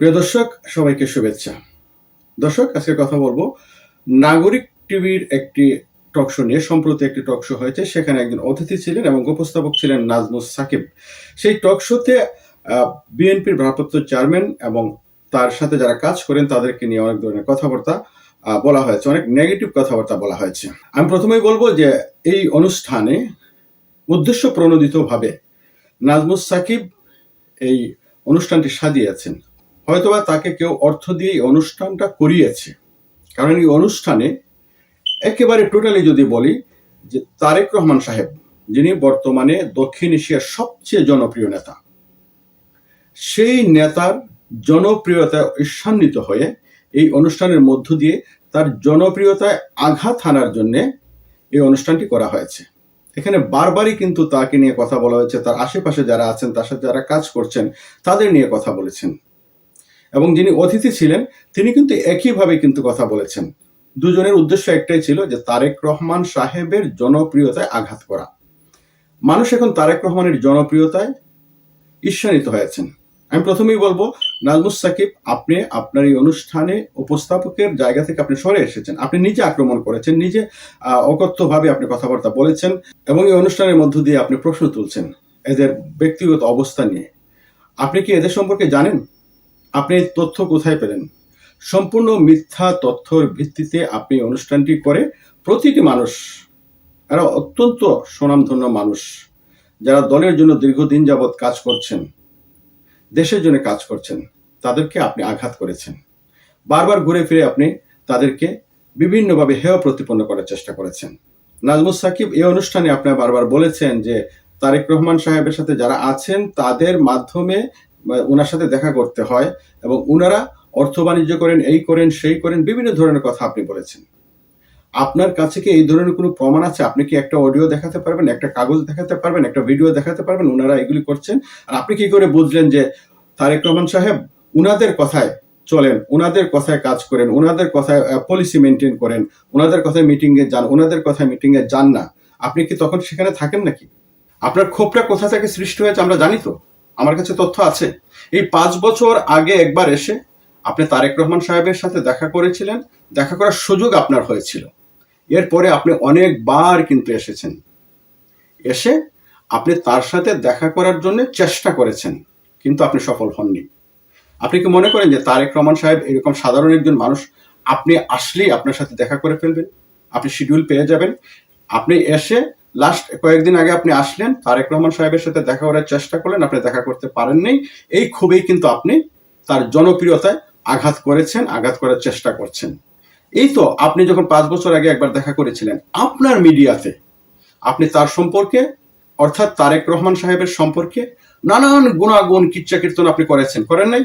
প্রিয় দর্শক, সবাইকে শুভেচ্ছা। দর্শক আজকে কথা বলব। নাগরিক টিভির একটি টক শো নিয়ে। সম্প্রতি একটি টক শো হয়েছে, সেখানে একজন অতিথি ছিলেন এবং উপস্থাপক ছিলেন নাজমুস সাকিব। সেই টক শোতে বিএনপির ভারপ্রাপ্ত চেয়ারম্যান এবং তার সাথে যারা কাজ করেন, তাদেরকে নিয়ে অনেক ধরনের কথাবার্তা বলা হয়েছে। অনেক নেগেটিভ কথাবার্তা বলা হয়েছে। আমি প্রথমেই বলব যে, এই অনুষ্ঠানে উদ্দেশ্য প্রণোদিতভাবে নাজমুস সাকিব এই অনুষ্ঠানটি সাজিয়েছেন। হয়তোবা তাকে কেউ অর্থ দিয়ে এই অনুষ্ঠানটা করিয়েছে। কারণ এই অনুষ্ঠানে একেবারে টোটালি যদি বলি যে তারেক রহমান সাহেব, যিনি বর্তমানে দক্ষিণ এশিয়ার সবচেয়ে জনপ্রিয় নেতা, সেই নেতার জনপ্রিয়তায় ঈর্ষান্বিত হয়ে এই অনুষ্ঠানের মধ্য দিয়ে তার জনপ্রিয়তায় আঘাত হানার জন্য এই অনুষ্ঠানটি করা হয়েছে। এখানে বারবারই কিন্তু তাকে নিয়ে কথা বলা হয়েছে, তার আশেপাশে যারা আছেন, তার সাথে যারা কাজ করছেন, তাদের নিয়ে কথা বলেছেন। এবং যিনি অতিথি ছিলেন, তিনি কিন্তু একইভাবে কিন্তু কথা বলেছেন। দুজনের উদ্দেশ্য একটাই ছিল যে তারেক রহমান সাহেবের জনপ্রিয়তায় আঘাত করা। মানুষ এখন তারেক রহমানের জনপ্রিয়তায় ঈর্ষান্বিত হয়েছেন। আমি প্রথমেই বলব, নাজমুস সাকিব, আপনি আপনার এই অনুষ্ঠানে উপস্থাপকের জায়গা থেকে আপনি সরে এসেছেন। আপনি নিজে আক্রমণ করেছেন, নিজে অকথ্যভাবে আপনি কথাবার্তা বলেছেন এবং এই অনুষ্ঠানের মধ্য দিয়ে আপনি প্রশ্ন তুলছেন এদের ব্যক্তিগত অবস্থা নিয়ে। আপনি কি এদের সম্পর্কে জানেন? আপনি তথ্য কোথায় পেলেন? সম্পূর্ণ মিথ্যা তথ্যর ভিত্তিতে আপনি অনুষ্ঠানটি করে প্রতিটি মানুষ, এরা অত্যন্ত সুনামধন্য মানুষ, যারা দলের জন্য দীর্ঘদিন যাবৎ কাজ করছেন, দেশের জন্য কাজ করছেন, তাদেরকে আপনি আঘাত করেছেন। বারবার ঘুরে ফিরে আপনি তাদেরকে বিভিন্নভাবে হেয় প্রতিপন্ন করার চেষ্টা করেছেন। নাজমুস সাকিব এই অনুষ্ঠানে আপনি বারবার বলেছেন যে তারেক রহমান সাহেবের সাথে যারা আছেন, তাদের মাধ্যমে ওনার সাথে দেখা করতে হয় এবং ওনারা অর্থ বাণিজ্য করেন, এই করেন, সেই করেন, বিভিন্ন ধরনের কথা আপনি বলেছেন। আপনার কাছে কি এই ধরনের কোনো প্রমাণ আছে? আপনি কি একটা অডিও দেখাতে পারবেন, একটা কাগজ দেখাতে পারবেন, একটা ভিডিও দেখাতে পারবেন ওনারা এগুলি করছেন? আর আপনি কি করে বুঝলেন যে তারেক রহমান সাহেব উনাদের কথায় চলেন ওনাদের কথায় কাজ করেন ওনাদের কথায় পলিসি মেনটেন করেন ওনাদের কথায় মিটিংয়ে যান ওনাদের কথায় মিটিংয়ে যান না? আপনি কি তখন সেখানে থাকেন নাকি? আপনার ক্ষোভটা কোথা থেকে সৃষ্টি হয়েছে আমরা জানি তো। আমার কাছে তথ্য আছে। এই পাঁচ বছর আগে একবার এসে আপনি তারেক রহমান সাহেবের সাথে দেখা করেছিলেন। দেখা করার সুযোগ আপনার হয়েছিল। এরপরে আপনি অনেকবার কিন্তু এসেছেন। এসে আপনি তার সাথে দেখা করার জন্য চেষ্টা করেছেন, কিন্তু আপনি সফল হননি। আপনি কি মনে করেন যে তারেক রহমান সাহেব এরকম সাধারণ একজন মানুষ? আপনি আসলেই আপনার সাথে দেখা করে ফেলবেন। আপনি শিডিউল পেয়ে যাবেন। আপনি এসে লাস্ট কয়েকদিন আগে আপনি আসলেন, তারেক রহমান সাহেবের সাথে দেখা করার চেষ্টা করলেন, আপনি দেখা করতে পারেননি। এই খুবই কিন্তু আপনি তার জনপ্রিয়তায় আঘাত করেছেন, আঘাত করার চেষ্টা করছেন। এই তো আপনি যখন পাঁচ বছর আগে একবার দেখা করেছিলেন, আপনার মিডিয়াতে আপনি তার সম্পর্কে, অর্থাৎ তারেক রহমান সাহেবের সম্পর্কে নানান গুণাগুণ কিচ্ছা কীর্তন আপনি করেছেন, করেন নাই?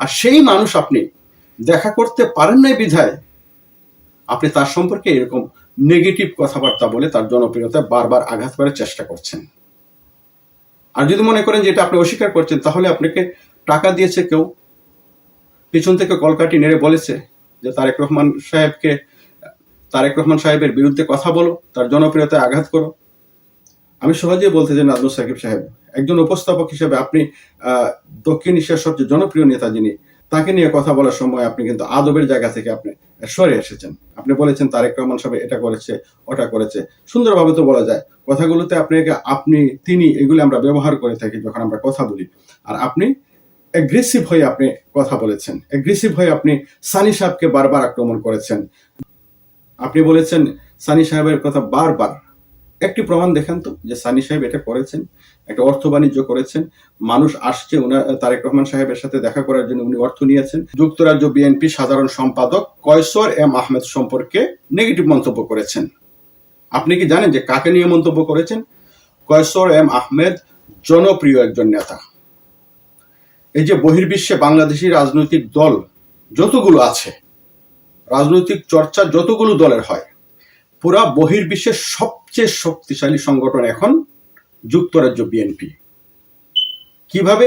আর সেই মানুষ আপনি দেখা করতে পারেন নাই বিধায় আপনি তার সম্পর্কে এরকম নেগেটিভ কথাবার্তা বলে তার জনপ্রিয়তায় বারবার আঘাত করার চেষ্টা করছেন। আর যদি মনে করেন যে এটা আপনি অস্বীকার করছেন, তাহলে আপনাকে টাকা দিয়েছে কেউ, পিছন থেকে কলকাটি নেড়ে বলেছে যে তারেক রহমান সাহেবকে, তারেক রহমান সাহেবের বিরুদ্ধে কথা বলো, তার জনপ্রিয়তায় আঘাত করো। আমি সহজেই বলতে চাই নাজমুল সাকিব সাহেব, একজন উপস্থাপক হিসেবে আপনি দক্ষিণ এশিয়ার সবচেয়ে জনপ্রিয় নেতা যিনি তাকে নিয়ে কথা বলার সময় আপনি কিন্তু আদবের জায়গা থেকে আপনি সরে এসেছেন। আপনি বলেছেন, তারেক রহমান সাহেব এটা করেছে, ওটা করেছে। সুন্দরভাবে তো বলা যায়, কথাগুলোতে আপনাকে, আপনি, তিনি এগুলি আমরা ব্যবহার করে থাকি যখন আমরা কথা বলি। আর আপনি অ্যাগ্রেসিভ হয়ে আপনি কথা বলেছেন অ্যাগ্রেসিভ হয়ে আপনি সানি সাহেবকে বারবার আক্রমণ করেছেন। আপনি বলেছেন, সানি সাহেবের কথা বারবার একটি প্রমাণ দেখান তো যে সানি সাহেব এটা করেছেন, একটা অর্থ বাণিজ্য করেছেন। মানুষ আসছে উনার তারেক রহমান সাহেবের সাথে দেখা করার জন্য উনি অর্থ নিয়েছেন। যুক্তরাজ্য বিএনপি সাধারণ সম্পাদক কয়সর এম আহমেদ সম্পর্কে নেগেটিভ মন্তব্য করেছেন। আপনি কি জানেন যে কাকে নিয়ে মন্তব্য করেছেন? কয়সর এম আহমেদ জনপ্রিয় একজন নেতা। এই যে বহির্বিশ্বে বাংলাদেশি রাজনৈতিক দল যতগুলো আছে, রাজনৈতিক চর্চা যতগুলো দলের হয় পুরা বহির্বিশ্বের সবচেয়ে শক্তিশালী সংগঠন এখন যুক্তরাজ্য বিএনপি কীভাবে?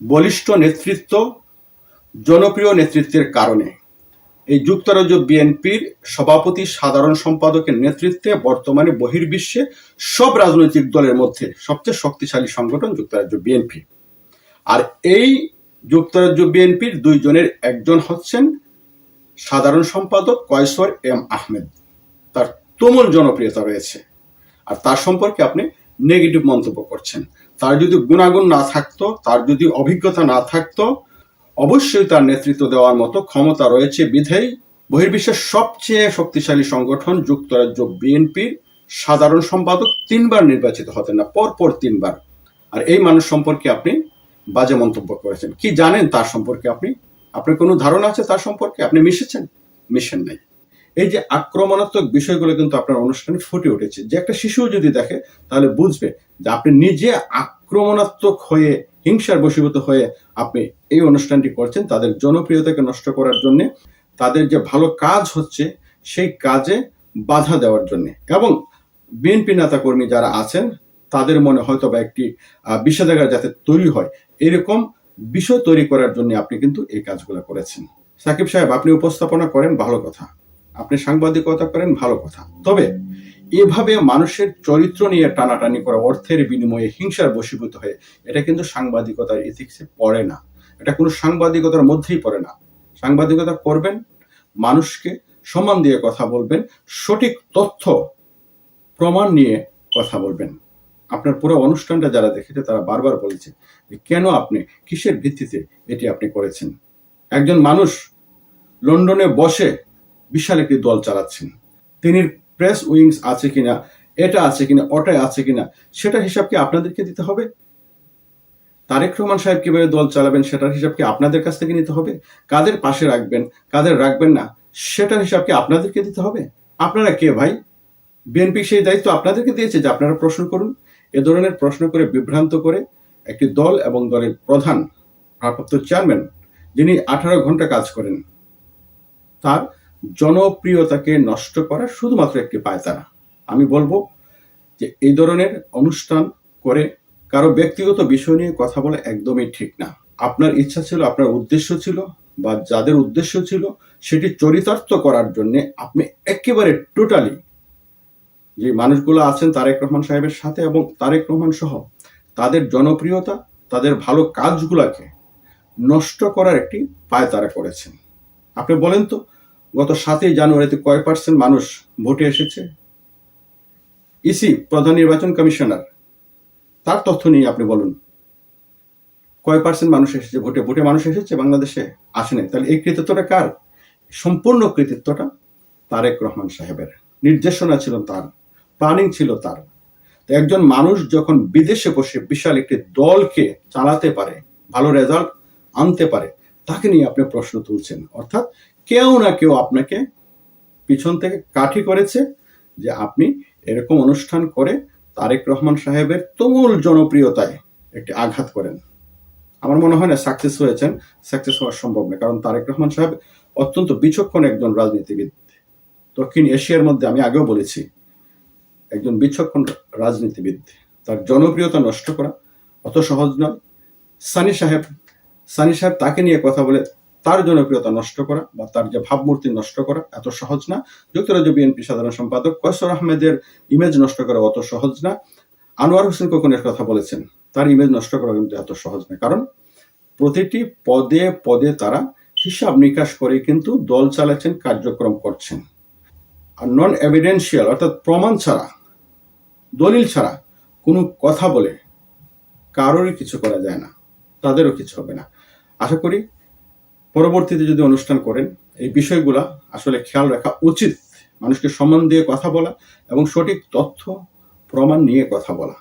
বলিষ্ঠ নেতৃত্ব, জনপ্রিয় নেতৃত্বের কারণে। এই যুক্তরাজ্য বিএনপির সভাপতি, সাধারণ সম্পাদকের নেতৃত্বে বর্তমানে বহির্বিশ্বে সব রাজনৈতিক দলের মধ্যে সবচেয়ে শক্তিশালী সংগঠন যুক্তরাজ্য বিএনপি আর এই যুক্তরাজ্য বিএনপির দুইজনের একজন হচ্ছেন সাধারণ সম্পাদক, কয়সর এম আহমেদ। তার তুমুল জনপ্রিয়তা রয়েছে। আর তার সম্পর্কে আপনি নেগেটিভ মন্তব্য করছেন। তার যদি গুণাগুণ না থাকতো, তার যদি অভিজ্ঞতা না থাকতো, অবশ্যই তার নেতৃত্ব দেওয়ার মতো ক্ষমতা রয়েছে বিধেয় বহির্বিশ্বের সবচেয়ে শক্তিশালী সংগঠন যুক্তরাজ্য বিএনপির সাধারণ সম্পাদক তিনবার নির্বাচিত হতেন না, পরপর তিনবার। আর এই মানুষ সম্পর্কে আপনি বাজে মন্তব্য করেছেন। কি জানেন তার সম্পর্কে আপনি? আপনার কোনো ধারণা আছে তার সম্পর্কে? আপনি মিশেছেন? মিশেন নাই। এই যে আক্রমণাত্মক বিষয়গুলো কিন্তু আপনার অনুষ্ঠানে ফুটে উঠেছে। যে একটা শিশু যদি দেখে তাহলে বুঝবে যে আপনি নিজে আক্রমণাত্মক হয়ে হিংসার বশীভূত হয়ে আপনি এই অনুষ্ঠানটি করছেন। তাদের জনপ্রিয়তাকে নষ্ট করার জন্য তাদের যে ভালো কাজ হচ্ছে সেই কাজে বাধা দেওয়ার জন্য। এবং বিএনপি নেতা কর্মী যারা আছেন তাদের মনে হয়তো বা একটি আহ, বিষেধাগার যাতে তৈরি হয়। এরকম বিষয় তৈরি করার জন্য আপনি কিন্তু এই কাজগুলো করেছেন। সাকিব সাহেব আপনি উপস্থাপনা করেন ভালো কথা। আপনি সাংবাদিকতা করেন, ভালো কথা। তবে এভাবে মানুষের চরিত্র নিয়ে টানাটানি করা, অর্থের বিনিময়ে হিংসার বশীভূত হয়ে, এটা কিন্তু সাংবাদিকতার ইথিক্সে পড়ে না। এটা কোনো সাংবাদিকতার মধ্যেই পড়ে না। সাংবাদিকতা করবেন, মানুষকে সম্মান দিয়ে কথা বলবেন, সঠিক তথ্য, প্রমাণ নিয়ে কথা বলবেন। আপনার পুরো অনুষ্ঠানটা যারা দেখেছে, তারা বারবার বলেছে যে, কেন আপনি, কিসের ভিত্তিতে এটি আপনি করেছেন? একজন মানুষ লন্ডনে বসে বিশাল একটি দল চালাচ্ছেন। তিনি প্রেস উইংস আছে কিনা, এটা আছে কিনা ওটাই আছে কিনা, সেটার হিসাব কি আপনাদেরকে দিতে হবে? তারেক রহমান সাহেব কীভাবে দল চালাবেন, সেটার হিসাব কি আপনাদের কাছ থেকে নিতে হবে? কাদের পাশে রাখবেন, কাদের রাখবেন না, সেটার হিসাব কি আপনাদেরকে দিতে হবে? আপনারা কে ভাই? বিএনপি সেই দায়িত্ব আপনাদেরকে দিয়েছে যে আপনারা প্রশ্ন করুন। এ ধরনের প্রশ্ন করে বিভ্রান্ত করে একটি দল এবং দলের প্রধান ভারপ্রাপ্ত চেয়ারম্যান যিনি আঠারো ঘণ্টা কাজ করেন, তার জনপ্রিয়তাকে নষ্ট করার শুধুমাত্র একটি পায়তারা আমি বলব যে এই ধরনের অনুষ্ঠান করে কারও ব্যক্তিগত বিষয় নিয়ে কথা বলা একদমই ঠিক না। আপনার ইচ্ছা ছিল, আপনার উদ্দেশ্য ছিল বা যাদের উদ্দেশ্য ছিল, সেটি চরিতার্থ করার জন্য আপনি একেবারে টোটালি যে মানুষগুলো আছেন তারেক রহমান সাহেবের সাথে এবং তারেক রহমান সহ তাদের জনপ্রিয়তা, তাদের ভালো কাজগুলাকে নষ্ট করার একটি পায় তারা করেছেন। আপনি বলেন তো গত সাতই জানুয়ারিতে কয় পার্সেন্ট মানুষ ভোটে এসেছে? ইসি প্রধান নির্বাচন কমিশনার, তার তথ্য নিয়ে আপনি বলুন। কয় পার্সেন্ট মানুষ এসেছে ভোটে? ভোটে মানুষ এসেছে, বাংলাদেশে আসে নাই তাহলে এই কৃতিত্বটা কার? সম্পূর্ণ কৃতিত্বটা তারেক রহমান সাহেবের। নির্দেশনা ছিল তার প্ল্যানিং ছিল তার। তো একজন মানুষ যখন বিদেশে বসে বিশাল একটি দলকে চালাতে পারে, ভালো রেজাল্ট আনতে পারে, তাকে নিয়ে আপনি প্রশ্ন তুলছেন। অর্থাৎ কেউ না কেউ আপনাকে পিছন থেকে কাঠি করেছে যে আপনি এরকম অনুষ্ঠান করে তারেক রহমান সাহেবের তুমুল জনপ্রিয়তায় একটি আঘাত করেন। আমার মনে হয় না সাকসেস হয়েছেন, সাকসেস হওয়া সম্ভব না কারণ তারেক রহমান সাহেব অত্যন্ত বিচক্ষণ একজন রাজনীতিবিদ। দক্ষিণ এশিয়ার মধ্যে আমি আগেও বলেছি, একজন বিচক্ষণ রাজনীতিবিদ। তার জনপ্রিয়তা নষ্ট করা অত সহজ নয়। সানি সাহেব সানি সাহেব তাকে নিয়ে কথা বলে তার জনপ্রিয়তা নষ্ট করা বা তার যে ভাবমূর্তি নষ্ট করা এত সহজ না। যুক্তরাজ্য বিএনপি সাধারণ সম্পাদক কৈশোর আহমেদের ইমেজ নষ্ট করা অত সহজ না। আনোয়ার হোসেন খোকনের কথা বলেছেন, তার ইমেজ নষ্ট করা কিন্তু এত সহজ না। কারণ প্রতিটি পদে পদে তারা হিসাব নিকাশ করে কিন্তু দল চালাচ্ছেন, কার্যক্রম করছেন। আর নন এভিডেন্সিয়াল অর্থাৎ প্রমাণ ছাড়া, দলিল ছাড়া কোনো কথা বলে কারোরই কিছু করা যায় না, তাদেরও কিছু হবে না। আশা করি পরবর্তীতে যদি অনুষ্ঠান করেন, এই বিষয়গুলা আসলে খেয়াল রাখা উচিত। মানুষকে সম্মান দিয়ে কথা বলা এবং সঠিক তথ্য, প্রমাণ নিয়ে কথা বলা।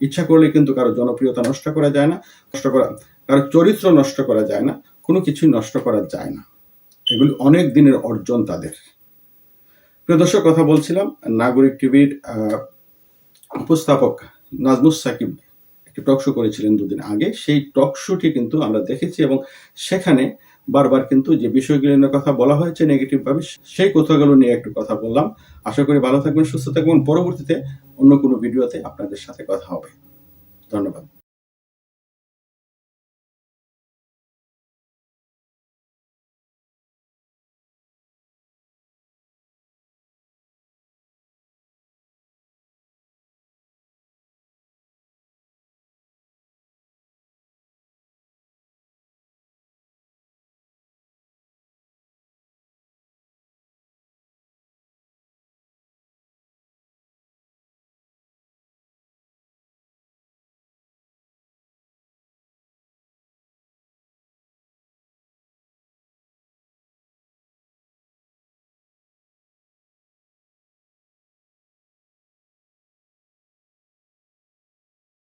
ইচ্ছা করলে কিন্তু কারও জনপ্রিয়তা নষ্ট করা যায় না, নষ্ট করা, কারও চরিত্র নষ্ট করা যায় না, কোনো কিছুই নষ্ট করা যায় না। এগুলি অনেক দিনের অর্জন তাদের। প্রিয় দর্শক, কথা বলছিলাম, নাগরিক টিভির উপস্থাপক নাজমুস সাকিব টক শো করেছিলেন দুদিন আগে, সেই টক শোটি কিন্তু আমরা দেখেছি এবং সেখানে বারবার কিন্তু যে বিষয়গুলো নিয়ে কথা বলা হয়েছে নেগেটিভ ভাবে, সেই কথাগুলো নিয়ে একটু কথা বললাম। আশা করি ভালো থাকবেন, সুস্থ থাকবেন। পরবর্তীতে অন্য কোনো ভিডিওতে আপনাদের সাথে কথা হবে। ধন্যবাদ।